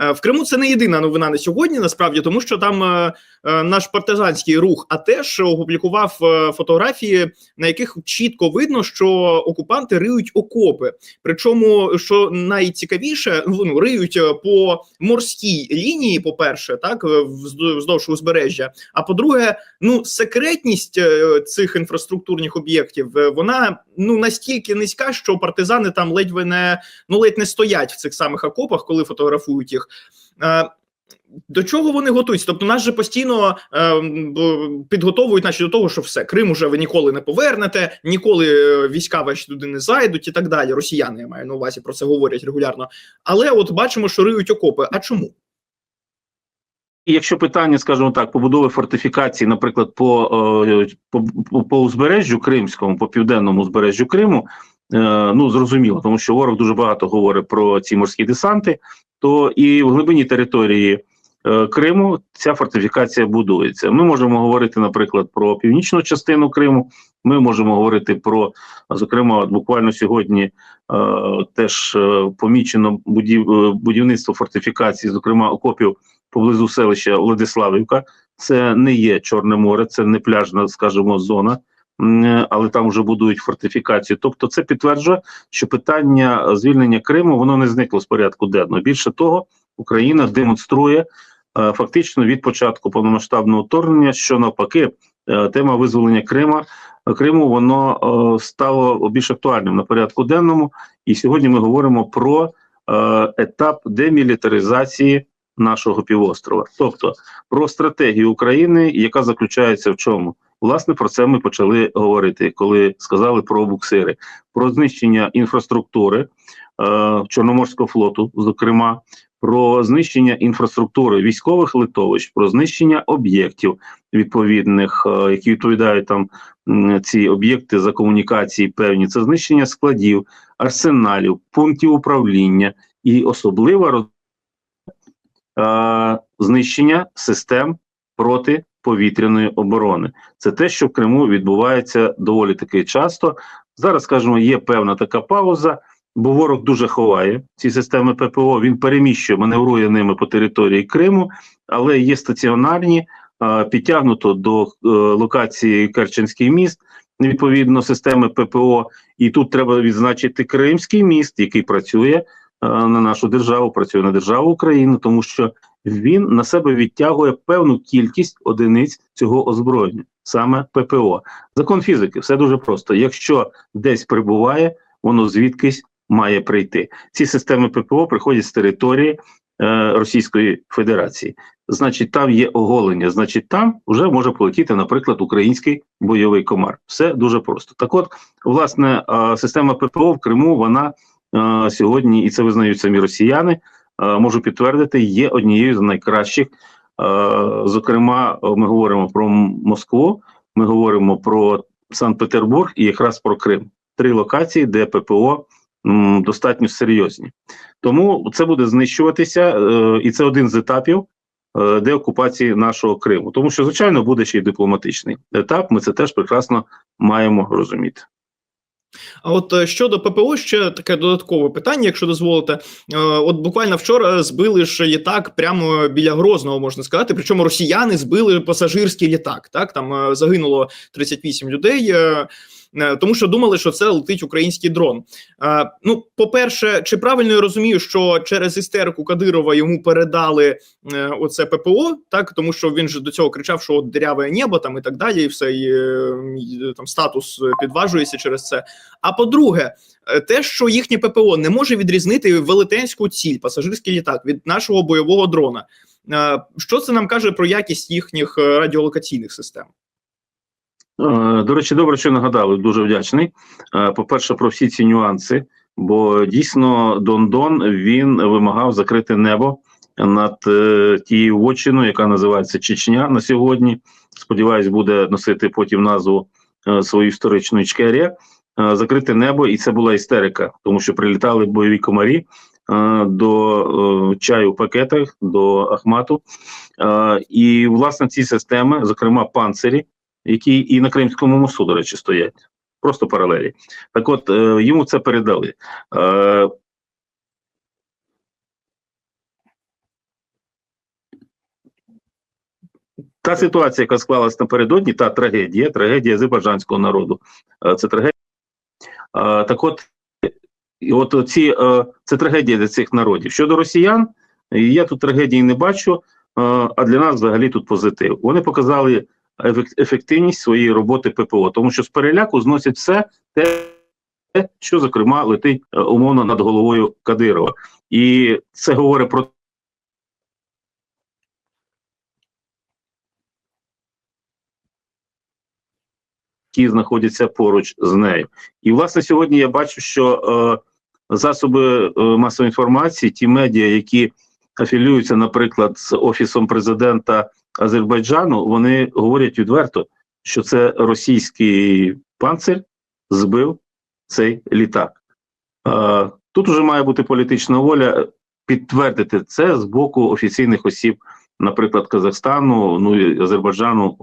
Е, В Криму це не єдина новина на сьогодні, насправді, тому що там е, е, наш партизанський рух АТЕШ опублікував фотографії, на яких чітко видно, що окупанти риють окопи. Причому, що найцікавіше, ну риють е, по морській лінії, по перше, так вздовж узбережжя. А по-друге, ну секретність цих інфраструктурних об'єктів вона ну настільки низька, що партизани там ледь не ну ледь не стоять в цих самих окопах, коли фотографують їх. До чого вони готуються? Тобто нас же постійно е, підготовують наші до того, що все Крим уже ви ніколи не повернете, ніколи е, війська ваші туди не зайдуть і так далі. Росіяни я маю на увазі про це говорять регулярно. Але от бачимо, що риють окопи. А чому? І якщо питання, скажімо так, побудови фортифікації, наприклад, по, е, по, по, по узбережжю Кримському, по південному узбережжю Криму, ну зрозуміло, тому що ворог дуже багато говорить про ці морські десанти, то і в глибині території е, Криму ця фортифікація будується. Ми можемо говорити, наприклад, про північну частину Криму. Ми можемо говорити про, зокрема, буквально сьогодні е, теж е, помічено будів, е, будівництво фортифікації, зокрема окопів поблизу селища Владиславівка. Це не є Чорне море, це не пляжна, скажімо, зона, але там вже будують фортифікацію. Тобто, це підтверджує, що питання звільнення Криму воно не зникло з порядку денного. Більше того, Україна демонструє е, фактично від початку повномасштабного вторгнення, що навпаки, е, тема визволення Крима. Криму воно е, стало більш актуальним на порядку денному, і сьогодні ми говоримо про етап демілітаризації нашого півострова, тобто про стратегію України, яка заключається в чому? Власне, про це ми почали говорити, коли сказали про буксири, про знищення інфраструктури е, Чорноморського флоту, зокрема, про знищення інфраструктури військових литовищ, про знищення об'єктів відповідних, е, які відповідають там ці об'єкти за комунікації певні, це знищення складів, арсеналів, пунктів управління і особлива роз е, знищення систем протиповітряної оборони. Це те, що в Криму відбувається доволі таки часто. Зараз, скажімо, є певна така пауза, бо ворог дуже ховає ці системи ППО. Він переміщує, маневрує ними по території Криму, але є стаціонарні, підтягнуто до е, локації Керченський міст. Відповідно, системи ППО, і тут треба відзначити Кримський міст, який працює е, на нашу державу, працює на державу Україну, тому що він на себе відтягує певну кількість одиниць цього озброєння, саме ППО. Закон фізики, все дуже просто. Якщо десь прибуває, воно звідкись має прийти. Ці системи ППО приходять з території е, Російської Федерації. Значить, там є оголення, значить, там вже може полетіти, наприклад, український бойовий комар. Все дуже просто. Так, от, власне, е, система ППО в Криму вона е, сьогодні, і це визнають самі росіяни. Е, Можу підтвердити, є однією з найкращих. Е, Зокрема, е, ми говоримо про Москву, ми говоримо про Санкт-Петербург і якраз про Крим. Три локації, де ППО достатньо серйозні. Тому це буде знищуватися, і це один з етапів деокупації нашого Криму. Тому що, звичайно, буде ще й дипломатичний етап. Ми це теж прекрасно маємо розуміти. А от е, щодо ППО, ще таке додаткове питання, якщо дозволите. Е, От буквально вчора збили ж літак прямо біля Грозного, можна сказати. Причому росіяни збили пасажирський літак. Так там е, загинуло 38 людей. Е, Тому що думали, що це летить український дрон. Е, ну, по-перше, чи правильно я розумію, що через істерику Кадирова йому передали е, оце ППО, так тому що він же до цього кричав, що от диряве небо там і так далі, і все і, і, там статус підважується через це. А по-друге, те, що їхнє ППО не може відрізнити велетенську ціль, пасажирський літак від нашого бойового дрона. Що це нам каже про якість їхніх радіолокаційних систем? Е, До речі, добре, що нагадали, дуже вдячний. Е, По-перше, про всі ці нюанси, бо дійсно Дондон він вимагав закрити небо над е, тією вотчиною, яка називається Чечня на сьогодні. Сподіваюсь, буде носити потім назву свою історичну Ічкерія. Е, Закрити небо, і це була істерика, тому що прилітали бойові комарі до чаю в пакетах, до Ахмату. І власне ці системи, зокрема панцирі, які і на Кримському мосту, до речі, стоять. Просто паралелі. Так от е, йому це передали. Е, Та ситуація, яка склалась напередодні, та трагедія, трагедія азербайджанського народу. Е, це трагедія. Е, так от, і от ці, е, це трагедія для цих народів. Щодо росіян, я тут трагедії не бачу, а для нас взагалі тут позитив. Вони показали ефективність своєї роботи ППО, тому що з переляку зносять все те, що, зокрема, летить е, умовно над головою Кадирова. І це говорить про які знаходяться поруч з нею. І власне сьогодні я бачу, що е, засоби е, масової інформації, ті медіа, які афілюються, наприклад, з офісом президента Азербайджану, вони говорять відверто, що це російський панцир збив цей літак. Е, тут вже має бути політична воля підтвердити це з боку офіційних осіб, наприклад, Казахстану, ну і Азербайджану,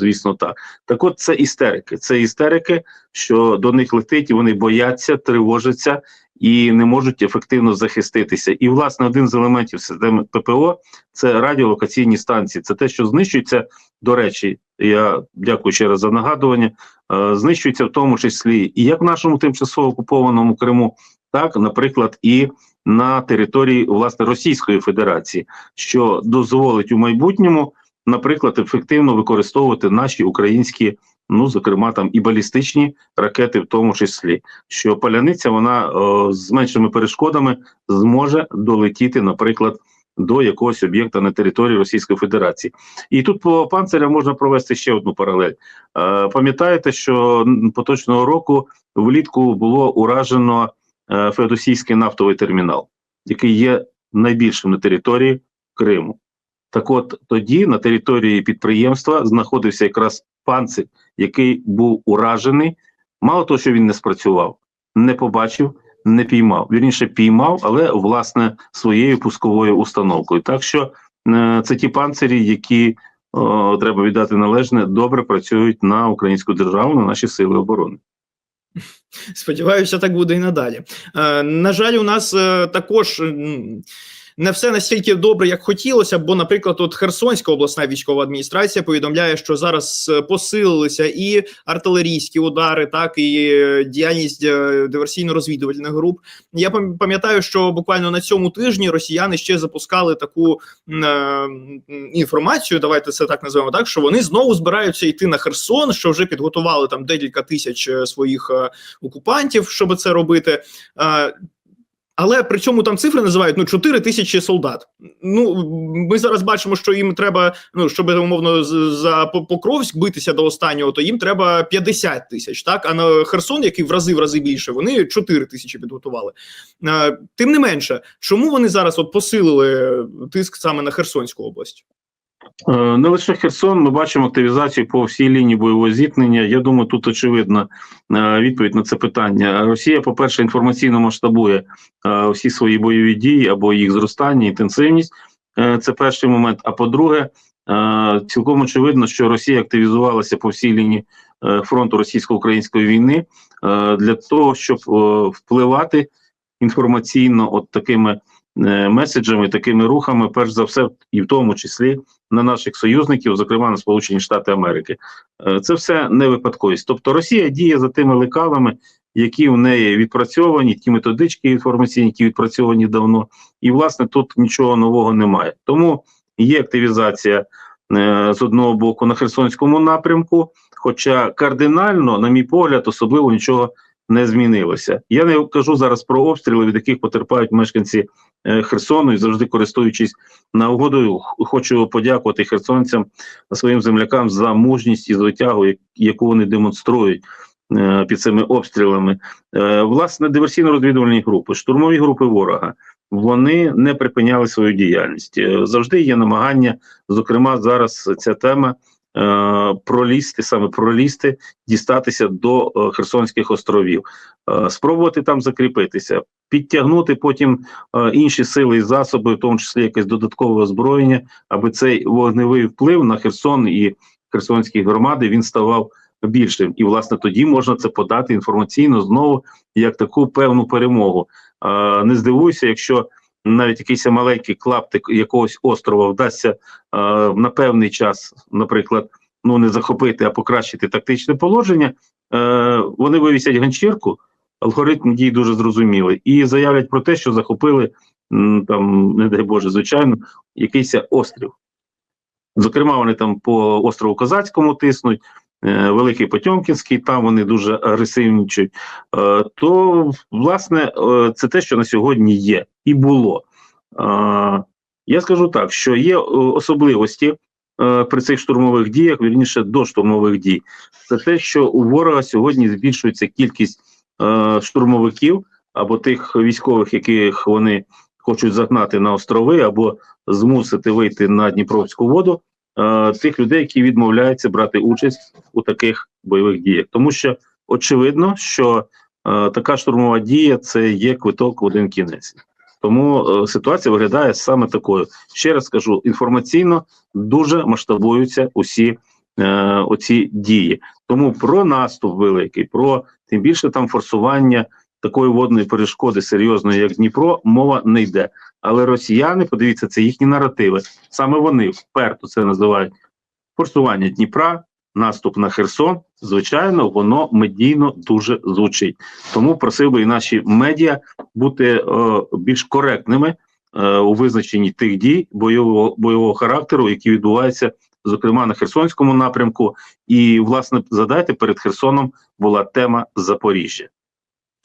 звісно, так. Так от це істерики. Це істерики, що до них летить, і вони бояться, тривожаться і не можуть ефективно захиститися. І, власне, один з елементів системи ППО це радіолокаційні станції. Це те, що знищується. До речі, я дякую ще раз за нагадування. е, Знищується в тому числі і як в нашому тимчасово окупованому Криму, так, наприклад, і на території власне Російської Федерації, що дозволить у майбутньому, наприклад, ефективно використовувати наші українські, ну зокрема там і балістичні ракети, в тому числі, що паляниця вона е, з меншими перешкодами зможе долетіти, наприклад. До якогось об'єкта на території Російської Федерації, і тут по панцирям можна провести ще одну паралель. Е, пам'ятаєте, що поточного року влітку було уражено е, Феодосійський нафтовий термінал, який є найбільшим на території Криму. Так от тоді на території підприємства знаходився якраз панцир, який був уражений. Мало того, що він не спрацював, не побачив, не піймав. Вірніше піймав, але власне своєю пусковою установкою. Так що е, це ті панцирі, які о, треба віддати належне, добре працюють на українську державу, на наші сили оборони. Сподіваюся, так буде і надалі. Е, на жаль, у нас е, також. Не все настільки добре, як хотілося, бо, наприклад, от Херсонська обласна військова адміністрація повідомляє, що зараз е, посилилися і артилерійські удари, так і е, діяльність е, диверсійно-розвідувальних груп. Я пам'ятаю, що буквально на цьому тижні росіяни ще запускали таку е, інформацію. Давайте це так називаємо так, що вони знову збираються йти на Херсон, що вже підготували там декілька тисяч своїх окупантів, щоб це робити. Але при цьому там цифри називають ну 4 тисячі солдат. Ну ми зараз бачимо, що їм треба, ну щоб умовно за Покровськ битися до останнього, то їм треба 50 тисяч. Так а на Херсон, який в рази в рази більше, вони 4 тисячі підготували. Е, Тим не менше, чому вони зараз от посилили тиск саме на Херсонську область? Е, Не лише Херсон, ми бачимо активізацію по всій лінії бойового зіткнення. Я думаю, тут очевидна е, відповідь на це питання. Росія, по-перше, інформаційно масштабує е, всі свої бойові дії або їх зростання, інтенсивність. Це перший момент. А по-друге, цілком очевидно, що Росія активізувалася по всій лінії фронту російсько-української війни для того, щоб впливати інформаційно от такими меседжами, такими рухами, перш за все, і в тому числі на наших союзників, зокрема на Сполучені Штати Америки. Е, Це все не випадковість. Тобто Росія діє за тими лекалами, які в неї відпрацьовані, ті методички інформаційні, які відпрацьовані давно, і власне тут нічого нового немає. Тому є активізація е, з одного боку на Херсонському напрямку, хоча кардинально, на мій погляд, особливо нічого не змінилося. Я не кажу зараз про обстріли, від яких потерпають мешканці е, Херсону, і завжди користуючись нагодою, хочу подякувати херсонцям своїм землякам за мужність і звитягу, яку вони демонструють. е, Під цими обстрілами, Е, власне, диверсійно-розвідувальні групи, штурмові групи ворога, вони не припиняли свою діяльність. Завжди є намагання, зокрема, зараз ця тема пролізти, саме пролізти, дістатися до е, Херсонських островів, е, спробувати там закріпитися, підтягнути потім е, інші сили і засоби, в тому числі якесь додаткове озброєння, аби цей вогневий вплив на Херсон і Херсонські громади він ставав більшим. І власне тоді можна це подати інформаційно знову як таку певну перемогу. Е, не здивуйся, якщо навіть якийсь маленький клаптик якогось острова вдасться е, на певний час, наприклад, ну не захопити, а покращити тактичне положення, е, вони вивісять ганчірку, алгоритм дій дуже зрозумілий, і заявлять про те, що захопили там, не дай Боже, звичайно, якийсь острів. Зокрема, вони там по острову Козацькому тиснуть, Великий Потьомкінський, там вони дуже агресивнічують. Е, то, власне, е, це те, що на сьогодні є і було. Е, я скажу так, що є е, особливості е, при цих штурмових діях, вірніше до штурмових дій. Це те, що у ворога сьогодні збільшується кількість е, штурмовиків або тих військових, яких вони хочуть загнати на острови, або змусити вийти на Дніпровську воду. Е, Тих людей, які відмовляються брати участь у таких бойових діях, тому що очевидно, що е, така штурмова дія це є квиток в один кінець. Тому е, ситуація виглядає саме такою. Ще раз скажу: інформаційно дуже масштабуються усі е, оці дії. Тому про наступ великий, про тим більше там форсування такої водної перешкоди серйозної, як Дніпро, мова не йде. Але росіяни, подивіться, це їхні наративи. Саме вони вперто це називають форсування Дніпра, наступ на Херсон. Звичайно, воно медійно дуже звучить. Тому просив би і наші медіа бути е, більш коректними е, у визначенні тих дій бойового бойового характеру, які відбуваються, зокрема на Херсонському напрямку. І власне задайте перед Херсоном була тема Запоріжжя.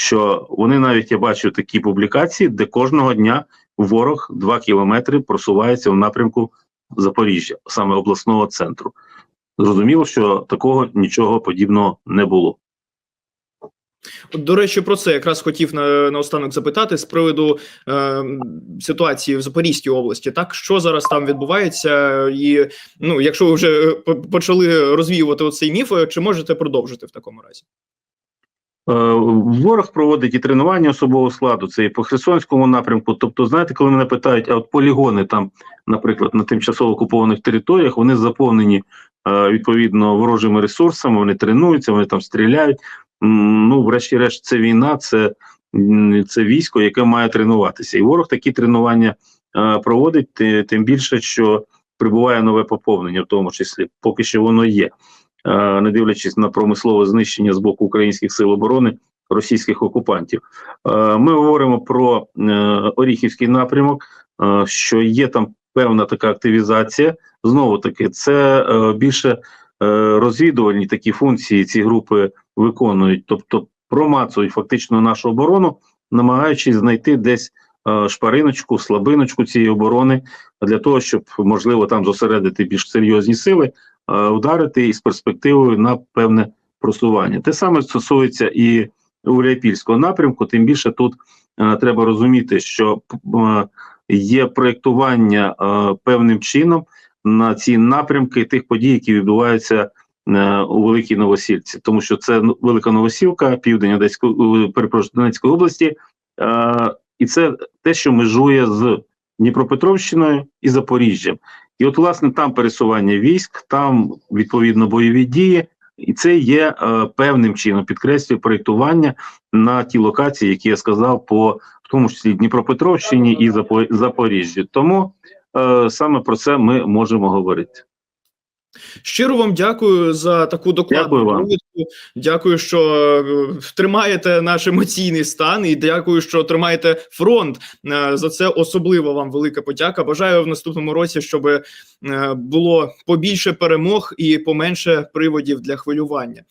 Що вони навіть я бачу такі публікації, де кожного дня ворог 2 кілометри просувається в напрямку Запоріжжя, саме обласного центру. Зрозуміло, що такого нічого подібного не було. От, До речі, про це якраз хотів на наостанок запитати з приводу е, ситуації в Запорізькій області. Так що зараз там відбувається, і ну, якщо ви вже почали розвіювати оцей міф, е, чи можете продовжити в такому разі? Е, Ворог проводить і тренування особового складу, це і по Херсонському напрямку. Тобто, знаєте, коли мене питають, а от полігони там, наприклад, на тимчасово окупованих територіях, вони заповнені е, відповідно ворожими ресурсами, вони тренуються, вони там стріляють. Ну, врешті-решт, це війна, це, це військо, яке має тренуватися. І ворог такі тренування е, проводить, тим більше, що прибуває нове поповнення, в тому числі, поки що воно є. Е, не дивлячись на промислове знищення з боку українських сил оборони російських окупантів. Е, Ми говоримо про е, Оріхівський напрямок, що є там певна така активізація. Знову таки, це більше розвідувальні такі функції ці групи виконують, тобто промацують фактично нашу оборону, намагаючись знайти десь шпариночку, слабиночку цієї оборони для того, щоб можливо там зосередити більш серйозні сили ударити із перспективою на певне просування. Те саме стосується і Уряпільського напрямку. Тим більше тут е, треба розуміти, що е, є проєктування е, певним чином на ці напрямки тих подій, які відбуваються е, у Великій Новосільці, тому що це ну, Велика Новосілка, південь Одеської, е, Донецької області, е, і це те, що межує з Дніпропетровщиною і Запоріжжям. І от, власне, там пересування військ, там відповідно бойові дії, і це є е, певним чином підкреслює проєктування на ті локації, які я сказав, по в тому числі Дніпропетровщині і Запо- Запоріжжі. Тому е, саме про це ми можемо говорити. Щиро вам дякую за таку докладну Дякую вам. Дякую, що е, тримаєте наш емоційний стан, і дякую, що тримаєте фронт. Е, За це особливо вам велика подяка. Бажаю в наступному році, щоб е, було побільше перемог і поменше приводів для хвилювання.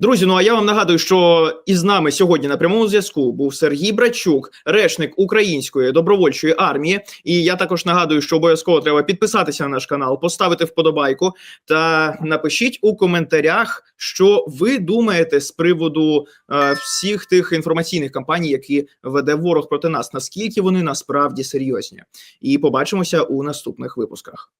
Друзі, ну а я вам нагадую, що із нами сьогодні на прямому зв'язку був Сергій Брачук, речник української добровольчої армії. І я також нагадую, що обов'язково треба підписатися на наш канал, поставити вподобайку та напишіть у коментарях, що ви думаєте з приводу е, всіх тих інформаційних кампаній, які веде ворог проти нас. Наскільки вони насправді серйозні? І побачимося у наступних випусках.